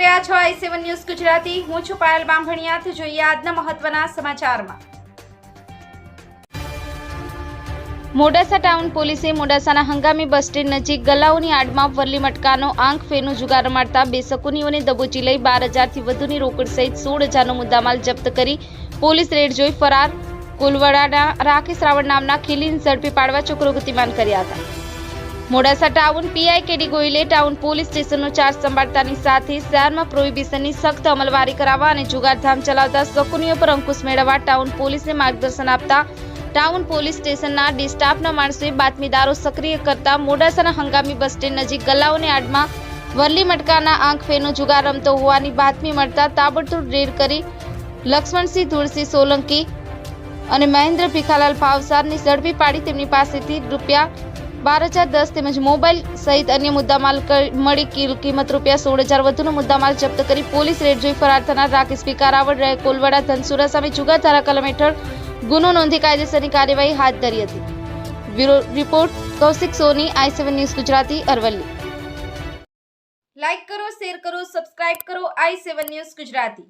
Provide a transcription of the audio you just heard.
રહ્યા છો આઈ seven news Gujarati. હું છું પાયલ બાંભણિયાથી જોઈએ આજના મહત્વના સમાચારમાં. મોડાસા ટાઉન પોલીસે મોડાસાના હંગામી બસ સ્ટેન્ડ નજીક ગલાઓની આડમાં વરલી મટકાનો આંખ ફેરનું જુગાર મારતા બે શકુનીઓને દબોચી લઈ બાર હજારથી વધુની રોકડ સહિત સોળ હજારનો મુદ્દામાલ જપ્ત કરી પોલીસ રેડ જોઈ ફરાર. કુલવડાના રાકેશ રાવણ નામના ખીલીન ઝડપી પાડવા ચોકરો ગતિમાન કર્યા હતા. મોડાસા ટાઉન પીઆઈ કેડી ગોયલે ટાઉન પોલીસ સ્ટેશનનો ચાર્જ સંભાળતાની સાથે શહેરમાં પ્રોહિબિશનની સખ્ત અમલવારી કરાવવા અને જુગારધામ ચલાવતા શકુનીઓ પર અંકુશ મેળવવા ટાઉન પોલીસને માર્ગદર્શન આપતા ટાઉન પોલીસ સ્ટેશનના ડિસ્ટાફના માણસોએ બાતમીદારો સક્રિય કરતા મોડાસાના હંગામી બસ સ્ટેન્ડ નજીક ગલ્લાઓની આડમાં વરલી મટકાના આંખ ફેરનો જુગાર રમતો હોવાની બાતમી મળતા તાબડતોડ રેડ કરી લક્ષ્મણસિંહ ધુળસિંહ સોલંકી અને મહેન્દ્ર ભીખાલાલ ભાવસારની ઝડપી પાડી તેમની પાસેથી રૂપિયા બાર હજાર દસ તેમજ મોબાઈલ સહિત અન્ય મુદ્દામાલ મળી કિંમત રૂપિયા સોળ હજાર વધુનો મુદ્દામાલ જપ્ત કરી પોલીસ રેડ જોઈ ફરાર થનાર રાકેશ ભીકારાવડ રહે કોલવાડા, ધનસુરા સામે જુગા ધારા કલમ હેઠળ ગુનો નોંધી કાયદેસરની કાર્યવાહી હાથ ધરી હતી. Bureau report, Kaushik Soni, I seven news Gujarati, Aravalli. Like કરો, શેર કરો, સબસ્ક્રાઇબ કરો, આઈ સેવન ન્યૂઝ ગુજરાતી.